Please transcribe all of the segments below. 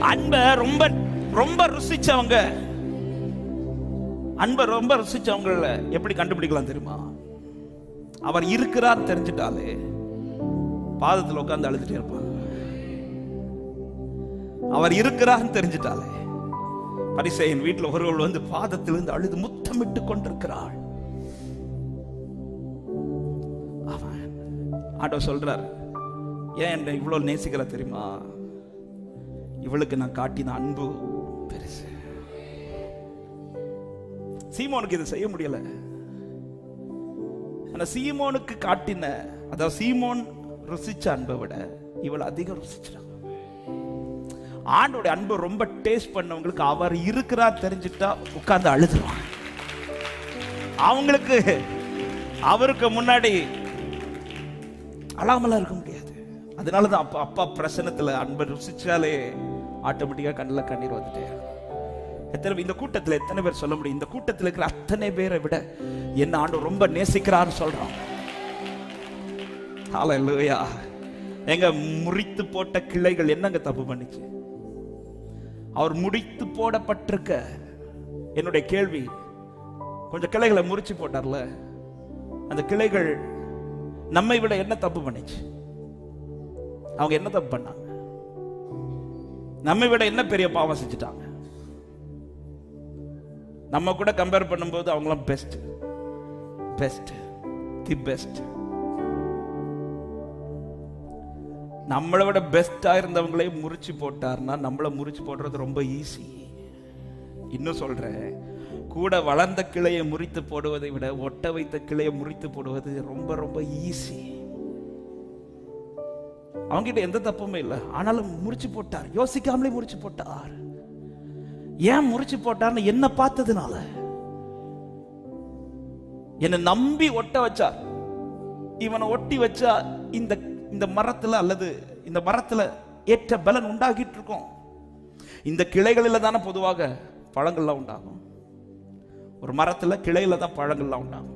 அன்பை ரொம்ப ரொம்ப ருசிச்சவங்க. அன்பை ரொம்ப ருசிச்சவங்கள எப்படி கண்டுபிடிக்கலாம் தெரியுமா? அவர் இருக்கிறார் தெரிஞ்சிட்டாலே பாதத்தில் உட்கார்ந்து அழுதுட்டே இருப்பாங்க. அவர் இருக்கிறார்னு தெரிஞ்சிட்டாலே பரிசையின் வீட்டில் ஒருவள் வந்து பாதத்திலிருந்து அழுது முத்தமிட்டு கொண்டிருக்கிறாள். அவன் ஆட்டோ சொல்றார் ஏன் என்னை இவ்வளவு நேசிக்கிற தெரியுமா? இவளுக்கு நான் காட்டின அன்பு. பெருசு. சீமோனுக்கு இதை செய்ய முடியல. ஆனா சீமோனுக்கு காட்டின அதாவது சீமோன் ருசிச்ச அன்பை விட இவள் அதிகம் ருசிச்சிட்டான் ஆண்டோட அன்பை ரொம்ப டேஸ்ட் பண்ணவங்களுக்கு அவர் இருக்கிறா தெரிஞ்சுட்டா உட்கார்ந்து அழுதுருவாங்க அவங்களுக்கு அவருக்கு முன்னாடி அழாமலாம் இருக்க முடியாது. அதனாலதான் அப்பா அப்பா பிரசனத்துல அன்பை ருசிச்சாலே ஆட்டோமேட்டிக்காக கண்ணில் கண்ணீர் வந்துட்டேன் எத்தனை இந்த கூட்டத்தில் எத்தனை பேர் சொல்ல முடியும்? இந்த கூட்டத்தில் இருக்கிற அத்தனை பேரை விட என்ன ஆண்டு ரொம்ப நேசிக்கிறான்னு சொல்றோம் ஹalleluya எங்க முறித்து போட்ட கிளைகள் என்னங்க தப்பு பண்ணிச்சு? அவர் முடித்து போடப்பட்டிருக்க. என்னுடைய கேள்வி கொஞ்சம் கிளைகளை முறிச்சு போட்டார்ல? அந்த கிளைகள் நம்மை விட என்ன தப்பு பண்ணிச்சு? அவங்க என்ன தப்பு பண்ணாங்க? நம்மை விட என்ன பெரிய பாவம் செஞ்சுட்டாங்க? நம்ம கூட கம்பேர் பண்ணும்போது அவங்களாம் பெஸ்ட் பெஸ்ட் தி பெஸ்ட் நம்மளை விட பெஸ்டா இருந்தவங்களே முறிச்சு போட்டார்னா நம்மள முறிச்சு போடுறது ரொம்ப ஈஸி இன்னும் சொல்றேன். கூட வளர்ந்த கிளையை முறித்து போடுவதை விட ஒட்ட வைத்த கிளையை முறித்து போடுவது ரொம்ப ரொம்ப ஈஸி அவங்ககிட்ட எந்த தப்புமே இல்லை. ஆனாலும் முறிச்சு போட்டார். யோசிக்காமலே முறிச்சு போட்டார். ஏன் முறிச்சு போட்டார்னு என்ன பார்த்ததுனால. என்னை நம்பி ஒட்ட வச்சார். இவனை ஒட்டி வச்சா இந்த இந்த மரத்துல அல்லது இந்த மரத்துல ஏற்ற பலன் உண்டாகிட்டு இருக்கும். இந்த கிளைகளில தானே பொதுவாக பழங்கள்லாம் உண்டாகும். ஒரு மரத்துல கிளையில தான் பழங்கள்லாம் உண்டாகும்.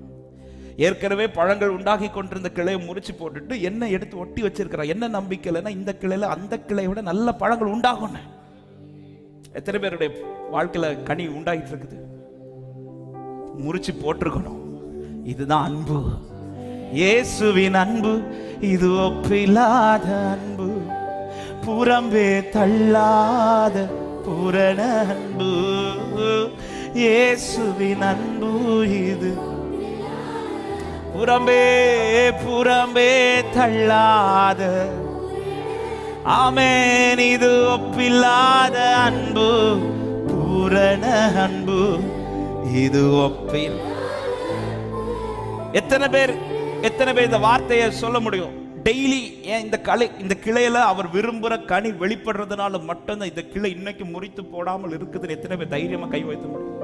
ஏற்கனவே பழங்கள் உண்டாகி கொண்டிருந்த கிளையை முறிச்சு போட்டுட்டு என்ன எடுத்து ஒட்டி வச்சிருக்கிறான் என்ன நம்பிக்கையிலன்னா இந்த கிளையில அந்த கிளையை விட நல்ல பழங்கள் உண்டாகும் எத்தனை பேருடைய வாழ்க்கையில கனி உண்டாகிட்டு இருக்குது? முறிச்சு போட்டிருக்கணும். இதுதான் அன்பு. இயேசுவின் அன்பு இது ஒப்பில்லாத அன்பு. புறம்பே தள்ளாத பூரண அன்பு. இயேசுவின் அன்பு இது புறம்பே புறம்பே தள்ளாத. ஆமேன் இது ஒப்பில்லாத அன்பு பூரண அன்பு. இது ஒப்பில். எத்தனை பேர் எத்தனை பேர் இந்த வார்த்தையை சொல்ல முடியும்? டெய்லி ஏன் இந்த கலை இந்த கிளையில அவர் விரும்புற கனி வெளிப்படுறதுனால மட்டும்தான் இந்த கிளை இன்னைக்கு முறித்து போடாமல் இருக்குதுன்னு எத்தனை பேர் தைரியமா கை வைத்த முடியும்?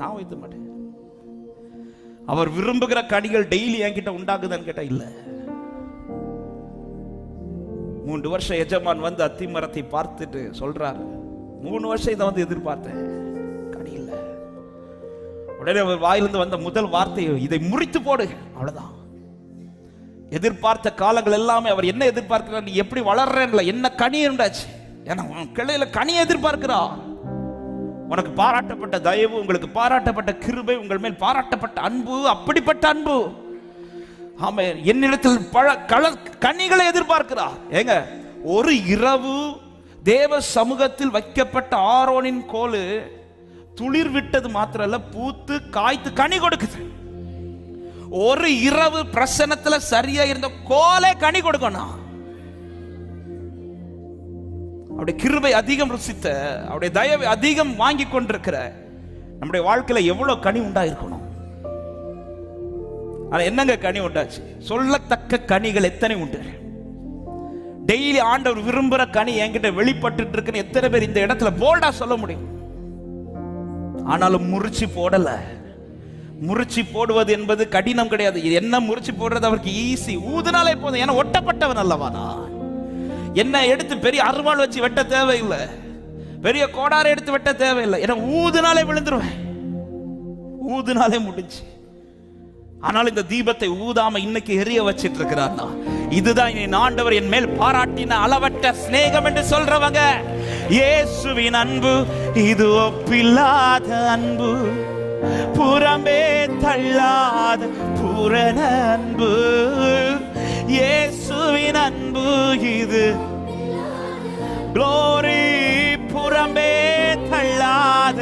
நான் வைத்த மாட்டேன். அவர் விரும்புகிற கனிகள் டெய்லி என்கிட்ட உண்டாகுதான்னு கேட்டா இல்ல. மூன்று வருஷம் எஜமான் வந்து அத்தி மரத்தை பார்த்துட்டு சொல்றாரு. மூணு வருஷம் இதை வந்து எதிர்பார்த்தேன். கனி இல்ல. உடனே அவர் வாயிலிருந்து வந்த முதல் வார்த்தை இதை முறித்து போடு. அவ்வளவுதான். எதிர்பார்த்த காலங்கள் எல்லாமே அவர் என்ன எதிர்பார்க்கிறார் நீ எப்படி வளர்றேன்ல என்ன கனி உண்டாச்சு ஏன்னா உன் கிளையில கனியை எதிர்பார்க்கிறா. உனக்கு பாராட்டப்பட்ட தயவு உங்களுக்கு பாராட்டப்பட்ட கிருபை உங்கள் மேல் பாராட்டப்பட்ட அன்பு அப்படிப்பட்ட அன்பு. ஆமாம் என்னிடத்தில் பழ கல கனிகளை எதிர்பார்க்கிறா ஏங்க ஒரு இரவு தேவ சமூகத்தில் வைக்கப்பட்ட ஆரோனின் கோலு துளிர் விட்டது மாத்திரல்ல பூத்து காய்த்து கனி கொடுக்குது. ஒரு இரவு பிரசனத்துல சரியா இருந்த கோலே கனி கொடுக்கணும். அவருடைய கிருபை அதிகம் ருசித்த அவருடைய தயவை அதிகம் வாங்கி கொண்டிருக்கிற நம்முடைய வாழ்க்கையில எவ்வளவு கனி உண்டாயிருக்கணும்? ஆனா என்னங்க கனி உண்டாச்சு? சொல்லத்தக்க கனிகள் எத்தனை உண்டு? டெய்லி ஆண்டவர் விரும்புற கனி என்கிட்ட வெளிப்பட்டு இருக்குன்னு எத்தனை பேர் இந்த இடத்துல போல்டா சொல்ல முடியும்? ஆனாலும் முறிச்சு போடல. முறிச்சு போடுவது என்பது கடினம் கிடையாது. இது என்ன முறிச்சு போடுறது? அவருக்கு ஈஸி ஊதுனாலே போதும். ஏன்னா ஒட்டப்பட்டவன் அல்லவா நான்? என்ன எடுத்து பெரிய அருவாள் வச்சு வெட்ட தேவையில்லை. பெரிய கோடாரை எடுத்து வெட்ட தேவையில்லை. ஏன்னா ஊதுனாலே விழுந்துருவேன். ஊதுனாலே முடிஞ்சு. ஆனால் இந்த தீபத்தை ஊதாம இன்னைக்கு எரிய வச்சிட்டு இருக்கிறார்னா இதுதான் என் ஆண்டவர் என் மேல் பாராட்டின அளவற்ற சிநேகம் என்று சொல்றவங்க. இயேசுவின் அன்பு இது ஒப்பில்லாத அன்பு. புறமே தள்ளாத பூரண அன்பு. இயேசுவின் அன்பு இது. க்ளோரி புறமே தள்ளாத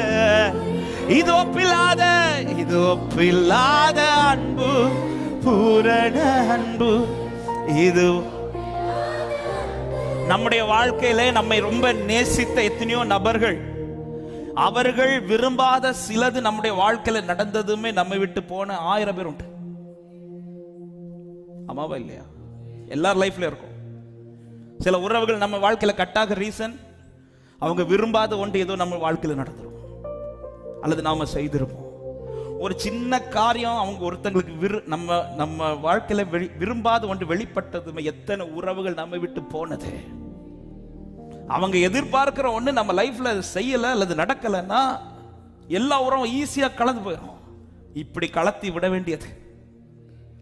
இது ஒப்பில்லாத இது ஒப்பில்லாத அன்பு பூரண அன்பு இது. நம்முடைய வாழ்க்கையில நம்மை ரொம்ப நேசித்த எத்தனையோ நபர்கள் அவர்கள் விரும்பாத சிலது நம்முடைய வாழ்க்கையில நடந்ததுமே நம்மை விட்டு போன ஆயிரம் பேர் உண்டு. ஆமாவா இல்லையா? எல்லார் லைஃப்ல இருக்கும். சில உறவுகள் நம்ம வாழ்க்கையில கட்டாக ரீசன் அவங்க விரும்பாத ஒன்று ஏதோ நம்ம வாழ்க்கையில் நடந்துடும் அல்லது நாம செய்திருப்போம். ஒரு சின்ன காரியம் அவங்க ஒருத்தங்களுக்கு விரு நம்ம நம்ம வாழ்க்கையில விரும்பாத ஒன்று வெளிப்பட்டது எத்தனை உறவுகள் நம்ம விட்டு போனது. அவங்க எதிர்பார்க்கிற ஒண்ணு நம்ம லைஃப்ல செய்யல அல்லது நடக்கலைன்னா எல்லா உறவும் ஈஸியா கலந்து போயிடும் இப்படி கலத்தி விட வேண்டியது.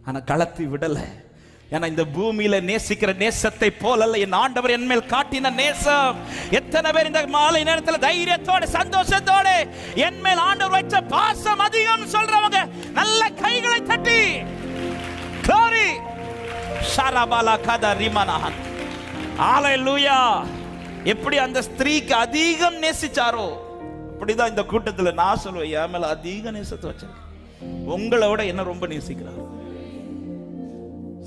ஆனா கலத்தி விடலை. ஏன்னா இந்த பூமியில நேசிக்கிற நேசத்தை போலல்ல. என் ஆண்டவர் என் மேல் காட்டின நேசம். எத்தனை பேர் இந்த மாலை நேரத்துல தைரியத்தோட சந்தோஷத்தோட என் மேல் ஆண்டவர் வச்ச பாசம் அதிகம் சொல்றவங்க நல்ல கைகளை தட்டி. Glory. ஷரபாலா கதா ரிமனஹன். லூயா எப்படி அந்த ஸ்திரீக்கு அதிகம் நேசிச்சாரோ அப்படிதான் இந்த கூட்டத்தில் நான் சொல்லுவேன் என் மேல அதிக நேசத்தை வச்சிருக்கேன் உங்களை விட என்ன ரொம்ப நேசிக்கிறார்?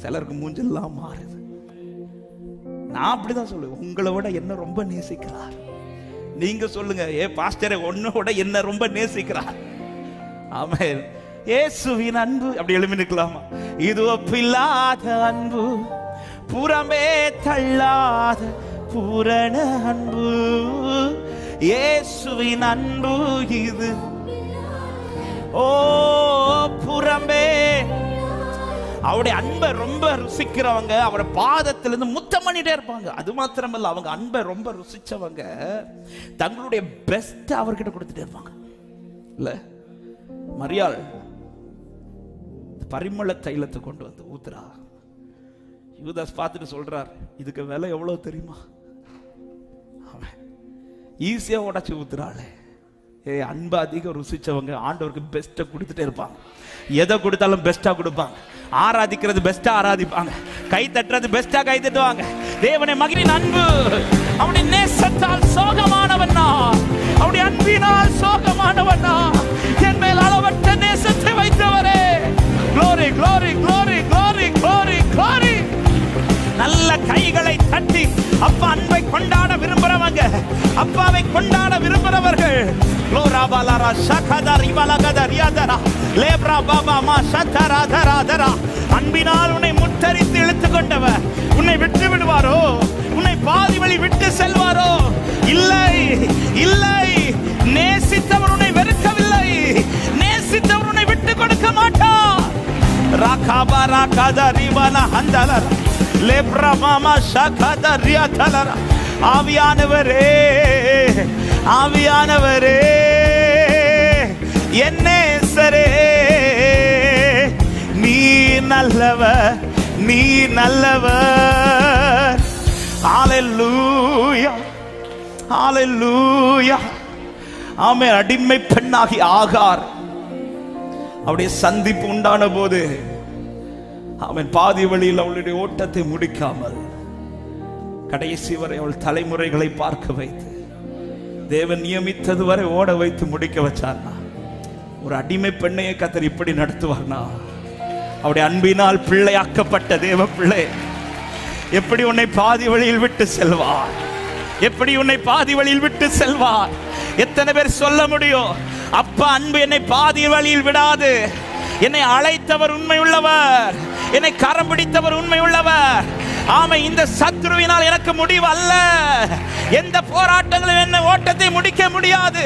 சிலருக்கு மூஞ்செல்லாம் மாறுது. நான் அப்படிதான் சொல்லுவேன். உங்களை விட என்ன ரொம்ப நேசிக்கிறார். நீங்க சொல்லுங்க ஏ பாஸ்டரை உன்னோட என்ன ரொம்ப நேசிக்கிறார்? ஆமென். இயேசுவின் அன்பு அப்படி எழுமி நிற்கலாமா இது ஒப்பில்லாத அன்பு புறமே தள்ளாத பூரண அன்பு. இயேசுவின் அன்பு இது. ஓ அவருடைய அன்பை ரொம்ப ருசிக்கிறவங்க அவருடைய பாதத்திலிருந்து முத்தம் பண்ணிட்டே இருப்பாங்க. அது மாத்திரமல்ல அவங்க அன்பை ரொம்ப ருசிச்சவங்க தங்களுடைய பெஸ்ட் அவர்கிட்ட கொடுத்துட்டே இருப்பாங்க. இல்ல? மரியாள் பரிமள தைலத்தை கொண்டு வந்து ஊத்துறா. யூதாஸ் பார்த்துட்டு சொல்றார் இதுக்கு விலை எவ்வளவு தெரியுமா? அவன் ஈஸியா உடச்சி ஊத்துறாளே. ஏ அன்பு அதிகம் ருசிச்சவங்க ஆண்டவருக்கு பெஸ்ட்டை கொடுத்துட்டே இருப்பாங்க. எதை கொடுத்தாலும் பெஸ்ட்டாக கொடுப்பாங்க. ஆராதிக்கிறது பெஸ்ட்டாக ஆராதிப்பாங்க. கை தட்டுறது பெஸ்ட்டாக கை தட்டுவாங்க. தேவனை மகிழின் அன்பு. அவனை நேசத்தால் சோகமானவனா அவனை அவனுடைய அன்பினால் சோகமானவனா என் மேல் அளவற்ற நேசத்தை வைத்தவரே. Glory glory glory glory glory glory. நல்ல கைகளை தட்டி அப்பா அன்பை கொண்டாட விரும்புறவங்க அப்பாவை கொண்டாட விரும்புறவர்கள் லோராபாலாரா ஷகதா ரிவலகத ரியாதரா லேப்ரா பாபா மா ஷதரா தரா தரா அன்பினால் உன்னை முத்தரித்து இழுத்து கொண்டவர் உன்னை விட்டு விடுவாரோ? உன்னை பாதி வழி விட்டு செல்வாரோ? இல்லை இல்லை. நேசித்தவர் உன்னை வெறுக்கவில்லை. நேசித்தவர் உன்னை விட்டு கொடுக்க மாட்டார். ராகாபா ராகாதா ரிவானா ஹந்தலர் லேப்ரா மாமா ஷகதா ரியாதலர் ஆவியானவரே. ஆவியானவரே என்னே சரே நீ நல்லவர் நீ நல்லவர். ஹalleluya ஹalleluya. ஆமே அடிமை பெண்ணாகி ஆகார். அவருடைய சந்திப்பு உண்டான போது அவன் பாதி வழியில் அவளுடைய ஓட்டத்தை முடிக்காமல் கடைசி வரை அவள் தலைமுறைகளை பார்க்க வைத்து தேவன் நியமித்தது வரை ஓட வைத்து முடிக்க வச்சார்னா? ஒரு அடிமை பெண்ணையை கத்தர் இப்படி நடத்துவார்னா? அவருடைய அன்பினால் பிள்ளையாக்கப்பட்ட தேவ பிள்ளை எப்படி உன்னை பாதி வழியில் விட்டு செல்வார்? எப்படி உன்னை பாதி வழியில் விட்டு செல்வார்? எத்தனை பேர் சொல்ல முடியும்? அப்பா அன்பு என்னை பாதி வழியில் விடாது. என்னை அழைத்தவர் உண்மை உள்ளவர் என்னை கரம் பிடித்தவர் உண்மை உள்ளவர் ஆமை இந்த சத்ருவினால் எனக்கு முடிவு அல்ல எந்த போராட்டங்களும் என்ன ஓட்டத்தை முடிக்க முடியாது.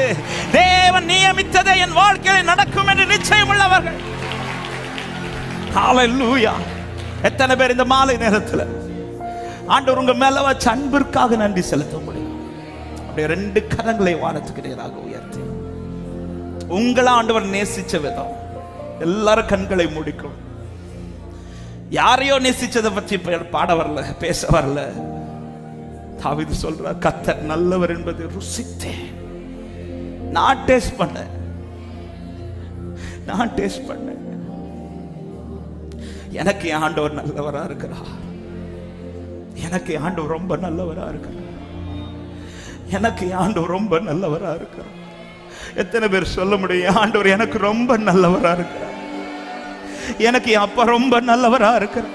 தேவன் நியமித்ததை என் வாழ்க்கையில் நடக்கும் என்று நிச்சயம் உள்ளவர்கள் ஹalleluya. எத்தனை பேர் இந்த மாலை நேரத்தில் ஆண்டவர் உங்க மேல வச்ச அன்பிற்காக நன்றி செலுத்த முடியும். அப்படியே ரெண்டு கரங்களை வானத்துக்கு நேராக உயர்த்தி. உங்களை ஆண்டவர் நேசிச்ச விதம். எல்லாரும் கண்களை முடிக்கும் யாரையோ நேசிச்சதை பற்றி பாட வரல பேச வரல. தாவிது சொல்ற கத்தர் நல்லவர் என்பதை ருசித்தேன். நான் டேஸ்ட் பண்ணேன். நான் டேஸ்ட் பண்ணேன். எனக்கு என் ஆண்டவர் நல்லவரா இருக்கிறார். எனக்கு என் ஆண்டவர் ரொம்ப நல்லவரா இருக்கிறார். எனக்கு என் ஆண்டவர் ரொம்ப நல்லவரா இருக்கிறார். எத்தனை பேர் சொல்ல முடியும் ஆண்டவர் எனக்கு ரொம்ப நல்லவரா இருக்கிறார். எனக்கு என் அப்பா ரொம்ப நல்லவரா இருக்கிற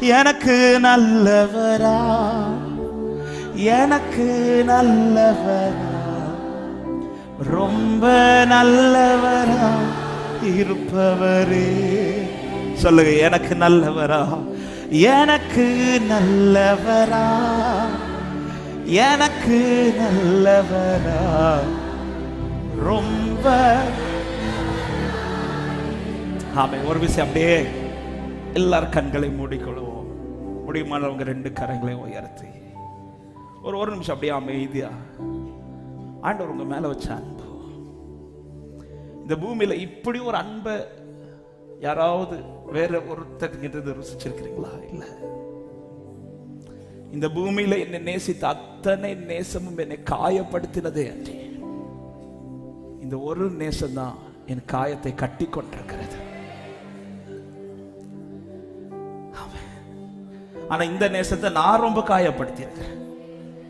எனக்கு நல்லவரா. எனக்கு நல்லவரா. ரொம்ப நல்லவரா இருப்பவரே. சொல்லுங்க எனக்கு நல்லவரா. எனக்கு நல்லவரா. எனக்கு நல்லவரா. ரொம்ப ஆமே ஒரு விஷயம் அப்படியே எல்லார் கண்களை மூடிக்கொள்வோம். முடியுமானவங்க ரெண்டு கரங்களையும் உயர்த்தி. ஒரு ஒரு நிமிஷம் அப்படியே அமைதியா. ஆண்டவர் உங்க மேல வச்ச அன்பு. இந்த பூமியில இப்படி ஒரு அன்பை யாராவது வேற ஒருத்தர்கிட்ட ருசிச்சிருக்கிறீங்களா? இல்ல. இந்த பூமியில என்னை நேசித்த அத்தனை நேசமும் என்னை காயப்படுத்தினதே அன்றி. இந்த ஒரு நேசம் தான் என் காயத்தை கட்டி கொண்டிருக்கிறது ஆனா இந்த நேசத்தை நான் ரொம்ப காயப்படுத்தியிருக்கிறேன்.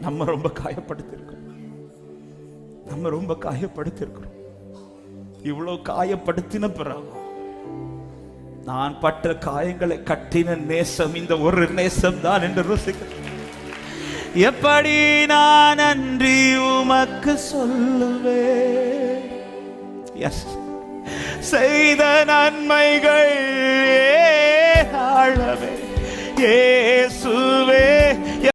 நம்ம ரொம்ப காயப்படுத்தியிருக்கிறோம். நம்ம ரொம்ப காயப்படுத்தியிருக்கிறோம். இவ்வளவு காயப்படுத்தின பிறகு நான் பட்ட காயங்களை கட்டின நேசம் இந்த ஒரு நேசம் தான் என்று ருசிக்கிறேன். எப்படி நான் நன்றி உமக்கு சொல்லுவேன்? எஸ் செய்த நன்மைகள் ஆழவே இயேசுவே.